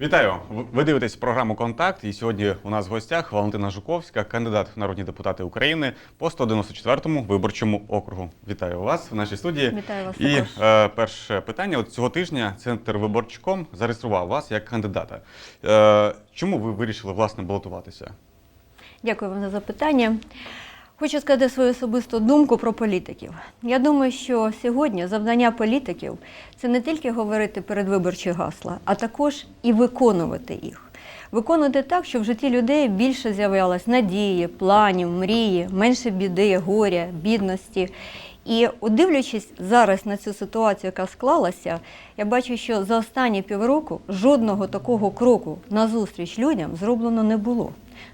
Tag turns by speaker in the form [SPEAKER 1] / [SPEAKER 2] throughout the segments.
[SPEAKER 1] Вітаю! Ви дивитесь програму Контакт. І сьогодні у нас в гостях Валентина Жуковська, кандидат в народні депутати України по 194-му виборчому округу. Вітаю вас в нашій студії.
[SPEAKER 2] Вітаю вас
[SPEAKER 1] І е, перше питання: от цього тижня центр виборчком зареєстрував вас як кандидата. Е, чому ви вирішили власне балотуватися?
[SPEAKER 2] Дякую вам за запитання. Хочу сказати свою особисту думку про політиків. Я думаю, що сьогодні завдання політиків це не тільки говорити передвиборчі гасла, а також і виконувати їх. Виконувати так, щоб в житті людей більше з'являлось надії, планів, мрії, менше біди, горя, бідності. І дивлячись зараз на цю ситуацію, яка склалася, я бачу, що за останні півроку жодного такого кроку назустріч людям зроблено не було.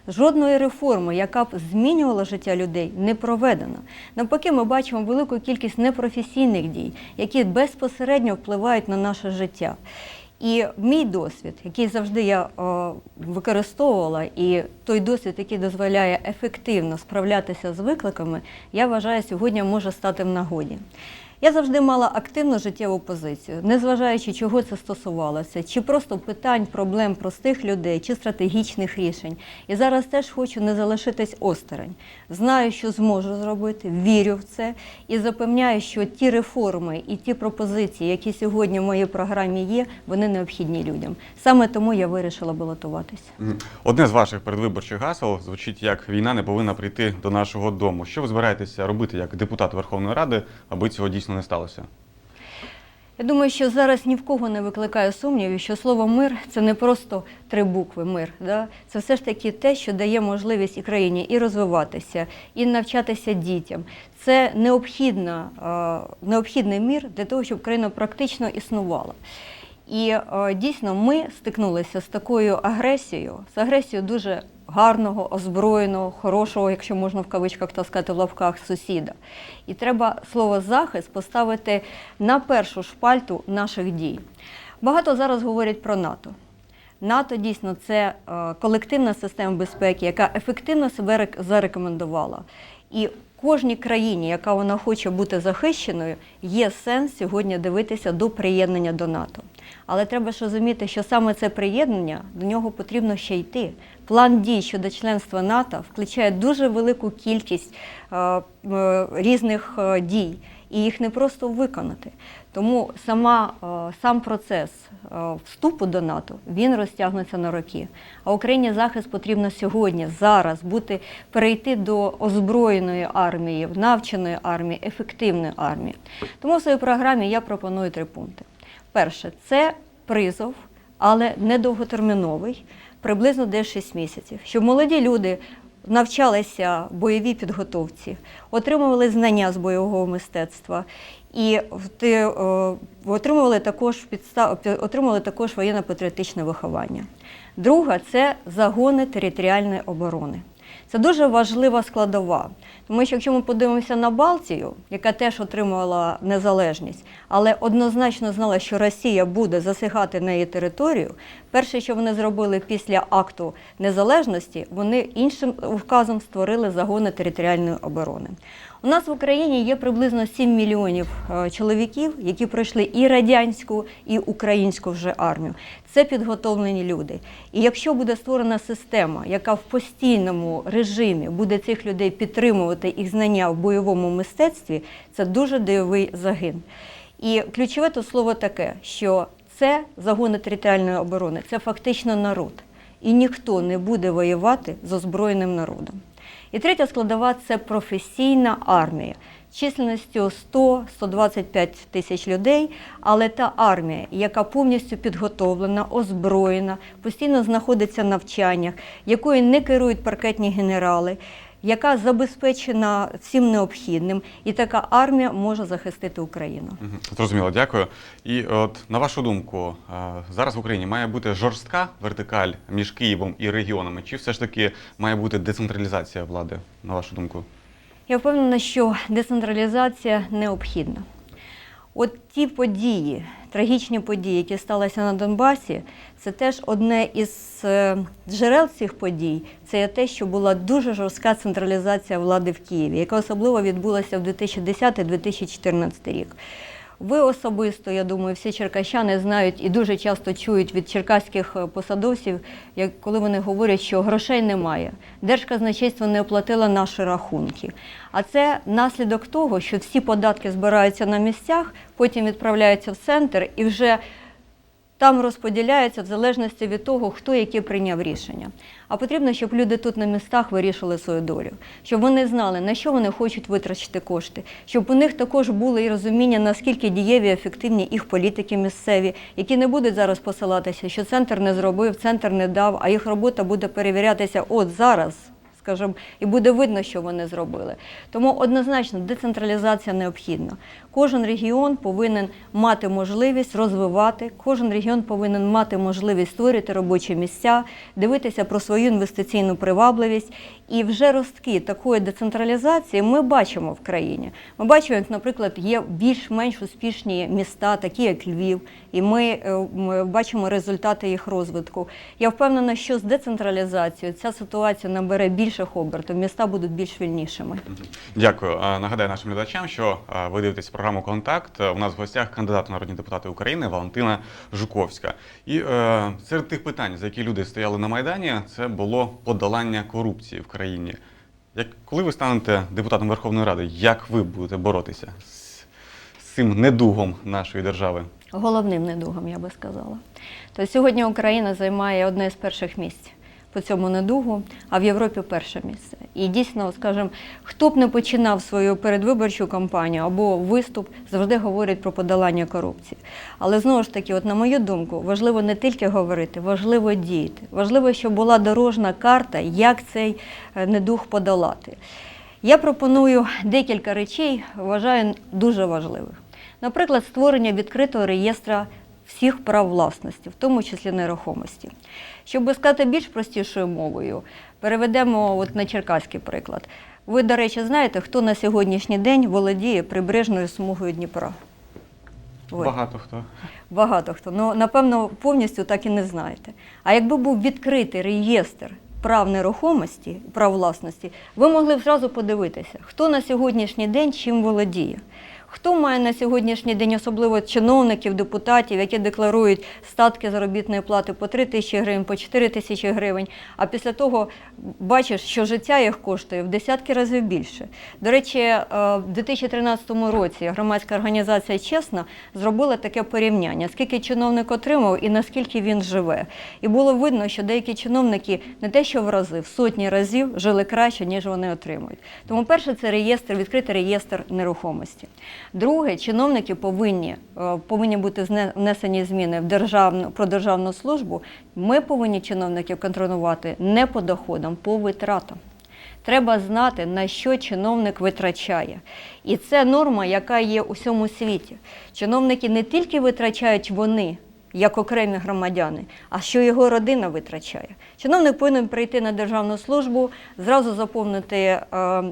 [SPEAKER 2] Жодної реформи, яка б змінювала життя людей, не проведено. Навпаки, ми бачимо велику кількість непрофесійних дій, які безпосередньо впливають на наше життя. І мій досвід, який завжди я е, використовувала, і той досвід, який дозволяє ефективно справлятися з викликами, я вважаю, сьогодні може стати в нагоді. Я завжди мала активну життєву позицію, незважаючи, чого це стосувалося, чи просто питань, проблем простих людей, чи стратегічних рішень. І зараз теж хочу не залишитись осторонь. Знаю, що зможу зробити, вірю в це і запевняю, що ті реформи і ті пропозиції, які сьогодні в моїй програмі є, вони необхідні людям. Саме тому я вирішила балотуватися.
[SPEAKER 1] Одне з ваших передвиборчих гасел звучить як війна не повинна прийти до нашого дому. Що ви збираєтеся робити як депутат Верховної Ради, аби цього дійсно не сталося?
[SPEAKER 2] Я думаю, що зараз ні в кого не викликає сумнівів, що слово мир це не просто три букви мир. Да? Це все ж таки те, що дає можливість і країні і розвиватися, і навчатися дітям. Це необхідна, необхідний мір для того, щоб країна практично існувала. І е, дійсно ми стикнулися з такою агресією, з агресією дуже гарного, озброєного, хорошого, якщо можна в кавичках так сказати, в лавках сусіда. І треба слово захист поставити на першу шпальту наших дій. Багато зараз говорять про НАТО. НАТО дійсно це е, колективна система безпеки, яка ефективно себе зарекомендувала. І кожній країні, яка вона хоче бути захищеною, є сенс сьогодні дивитися до приєднання до НАТО. Але треба ж розуміти, що саме це приєднання до нього потрібно ще йти. План дій щодо членства НАТО включає дуже велику кількість е, різних е, дій, і їх не просто виконати. Тому сама, е, сам процес вступу до НАТО він розтягнеться на роки. А Україні захист потрібно сьогодні, зараз бути перейти до озброєної армії, навченої армії, ефективної армії. Тому в своїй програмі я пропоную три пункти. Перше це призов, але не довготерміновий, приблизно десь 6 місяців, щоб молоді люди навчалися бойовій підготовці, отримували знання з бойового мистецтва і е, отримували також підстав, отримували також воєнно-патріотичне виховання. Друга це загони територіальної оборони. Це дуже важлива складова, тому що якщо ми подивимося на Балтію, яка теж отримувала незалежність, але однозначно знала, що Росія буде засягати на її територію, перше, що вони зробили після акту незалежності, вони іншим вказом створили загони територіальної оборони. У нас в Україні є приблизно 7 мільйонів е, чоловіків, які пройшли і радянську, і українську вже армію. Це підготовлені люди. І якщо буде створена система, яка в постійному режимі буде цих людей підтримувати їх знання в бойовому мистецтві, це дуже дивовий загин. І ключове тут слово таке, що це загони територіальної оборони, це фактично народ. І ніхто не буде воювати з озброєним народом. І третя складова це професійна армія. Численністю 100-125 тисяч людей, але та армія, яка повністю підготовлена, озброєна, постійно знаходиться в навчаннях, якою не керують паркетні генерали, яка забезпечена всім необхідним, і така армія може захистити Україну.
[SPEAKER 1] Зрозуміло, дякую. І от на вашу думку, е, зараз в Україні має бути жорстка вертикаль між Києвом і регіонами, чи все ж таки має бути децентралізація влади, на вашу думку?
[SPEAKER 2] Я впевнена, що децентралізація необхідна. От ті події, трагічні події, які сталися на Донбасі, це теж одне із е, джерел цих подій. Це те, що була дуже жорстка централізація влади в Києві, яка особливо відбулася в 2010-2014 рік. Ви особисто, я думаю, всі черкащани знають і дуже часто чують від черкаських е, посадовців, як коли вони говорять, що грошей немає. Держказначейство не оплатило наші рахунки. А це наслідок того, що всі податки збираються на місцях, потім відправляються в центр і вже там розподіляється в залежності від того, хто яке прийняв рішення. А потрібно, щоб люди тут на містах вирішили свою долю, щоб вони знали, на що вони хочуть витрачити кошти, щоб у них також було і розуміння, наскільки дієві, ефективні їх політики місцеві, які не будуть зараз посилатися, що центр не зробив, центр не дав, а їх робота буде перевірятися от зараз скажімо, і буде видно, що вони зробили. Тому однозначно децентралізація необхідна. Кожен регіон повинен мати можливість розвивати, кожен регіон повинен мати можливість створити робочі місця, дивитися про свою інвестиційну привабливість. І вже ростки такої децентралізації ми бачимо в країні. Ми бачимо, як, наприклад, є більш-менш успішні міста, такі як Львів, і ми, е, ми бачимо результати їх розвитку. Я впевнена, що з децентралізацією ця ситуація набере більших обертів, міста будуть більш вільнішими.
[SPEAKER 1] Дякую. Нагадаю нашим глядачам, що ви дивитесь програму Контакт. У нас в гостях кандидат у народні депутати України Валентина Жуковська. І е, серед тих питань, за які люди стояли на майдані, це було подолання корупції в країні. Як коли ви станете депутатом Верховної Ради, як ви будете боротися з, з цим недугом нашої держави?
[SPEAKER 2] Головним недугом, я би сказала. То сьогодні Україна займає одне з перших місць по цьому недугу, а в Європі перше місце. І дійсно, скажімо, хто б не починав свою передвиборчу кампанію або виступ, завжди говорять про подолання корупції. Але знову ж таки, от на мою думку, важливо не тільки говорити, важливо діяти. Важливо, щоб була дорожна карта, як цей е, недуг подолати. Я пропоную декілька речей, вважаю дуже важливих. Наприклад, створення відкритого реєстра всіх прав власності, в тому числі нерухомості. Щоб сказати більш простішою мовою, переведемо от на черкаський приклад. Ви, до речі, знаєте, хто на сьогоднішній день володіє прибережною смугою Дніпра? Ви.
[SPEAKER 1] Багато хто.
[SPEAKER 2] Багато хто. Ну, напевно, повністю так і не знаєте. А якби був відкритий реєстр прав нерухомості, прав власності, ви могли б зразу подивитися, хто на сьогоднішній день чим володіє. Хто має на сьогоднішній день, особливо чиновників, депутатів, які декларують статки заробітної плати по 3 тисячі гривень, по 4 тисячі гривень, а після того бачиш, що життя їх коштує в десятки разів більше. До речі, е, в 2013 році громадська організація Чесна зробила таке порівняння, скільки чиновник отримав і наскільки він живе. І було видно, що деякі чиновники не те, що в рази, в сотні разів жили краще, ніж вони отримують. Тому перше це реєстр, відкритий реєстр нерухомості. Друге, чиновники повинні, е, повинні бути внесені зміни в державну про державну службу. Ми повинні чиновників контролювати не по доходам, по витратам. Треба знати, на що чиновник витрачає. І це норма, яка є у всьому світі. Чиновники не тільки витрачають вони, як окремі громадяни, а що його родина витрачає. Чиновник повинен прийти на державну службу, зразу заповнити е,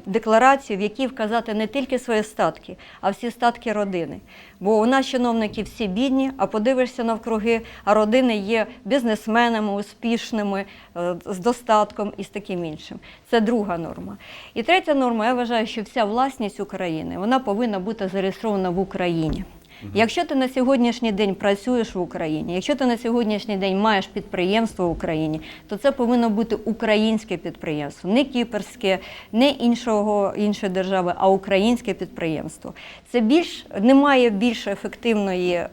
[SPEAKER 2] декларацію, в якій вказати не тільки свої статки, а всі статки родини. Бо у нас чиновники всі бідні, а подивишся навкруги, а родини є бізнесменами, успішними, е, з достатком і з таким іншим. Це друга норма. І третя норма, я вважаю, що вся власність України вона повинна бути зареєстрована в Україні. Якщо ти на сьогоднішній день працюєш в Україні, якщо ти на сьогоднішній день маєш підприємство в Україні, то це повинно бути українське підприємство, не кіперське, не іншого іншої держави, а українське підприємство. Це більш немає більш ефективної е,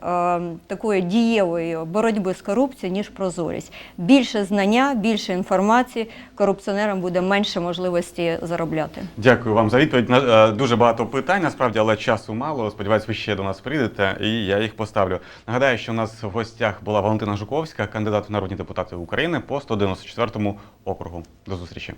[SPEAKER 2] такої дієвої боротьби з корупцією, ніж прозорість. Більше знання, більше інформації, корупціонерам буде менше можливості заробляти.
[SPEAKER 1] Дякую вам за відповідь. Е, Дуже багато питань, насправді, але часу мало. Сподіваюсь, ви ще до нас прийдете, і я їх поставлю. Нагадаю, що у нас в гостях була Валентина Жуковська, кандидат в народні депутати України по 194 округу. До зустрічі.